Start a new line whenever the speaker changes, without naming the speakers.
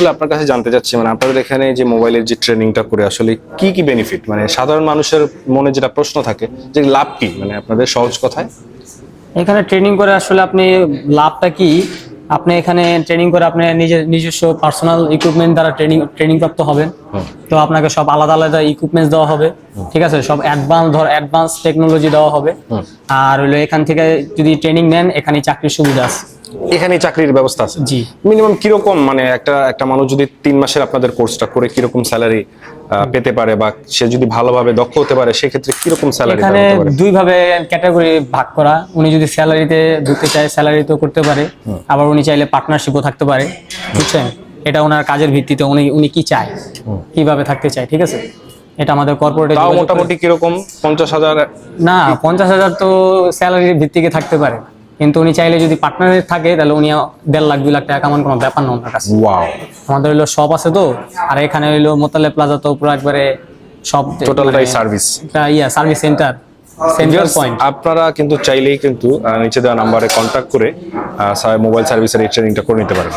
আসলে আপনার কাছে জানতে চাচ্ছি মানে আপনাদের এখানে যে মোবাইলের যে ট্রেনিংটা করে আসলে কি কি বেনিফিট মানে সাধারণ মানুষের মনে যেটা প্রশ্ন থাকে যে লাভ কি? মানে আপনাদের সহজ কথায়।
এখানে ট্রেনিং করে আসলে আপনি লাভটা কি? আপনি এখানে ট্রেনিং করে আপনি নিজের নিজস্ব পার্সোনাল ইকুইপমেন্ট দ্বারা ট্রেনিং ট্রেনিং প্রাপ্ত হবেন তো আপনাকে সব আলাদা আলাদা ইকুইপমেন্টস দেওয়া হবে। ঠিক আছে? সব অ্যাডভান্স ধর অ্যাডভান্স টেকনোলজি দেওয়া হবে। আর হলো এখান থেকে যদি ট্রেনিং নেন এখানে চাকরির সুবিধা আছে।
এখানে চাকরির ব্যবস্থা আছে?
জি।
মিনিমাম কীরকম মানে একটা একটা মানুষ যদি তিন মাসের আপনাদের কোর্সটা করে কীরকম স্যালারি পেতে পারে বা সে যদি ভালোভাবে দক্ষ হতে পারে সেক্ষেত্রে কীরকম স্যালারি
এখানে দুই ভাবে ক্যাটাগরি ভাগ করা। উনি যদি স্যালারিতে ঢুকতে চায় স্যালারিতেও করতে পারে। আবার উনি চাইলে পার্টনারশিপও থাকতে পারে। বুঝছেন? এটা ওনার কাজের ভিত্তিতে উনি উনি কি চায়? কীভাবে থাকতে চায় ঠিক আছে? এটা আমাদের কর্পোরেটে
মোটামুটি কীরকম? পঞ্চাশ হাজার
না পঞ্চাশ হাজার তো স্যালারির ভিত্তিকে থাকতে পারে। কিন্তু উনি চাইলে যদি পার্টনারের থাকে তাহলে উনি দেড় লাখ দুই লাখ টাকা কামান কোনো ব্যাপার না ওনার কাছে। আমাদের হইল শপ আছে তো আর এখানে হইল মোতালে প্লাজা তো পুরো একবারে সব
টোটালটাই সার্ভিস
ইয়া সার্ভিস সেন্টার
আপনারা কিন্তু চাইলেই কিন্তু নিচে দেওয়া নাম্বারে কন্ট্যাক্ট করে মোবাইল সার্ভিসের এক্সচেঞ্জটা করে নিতে পারেন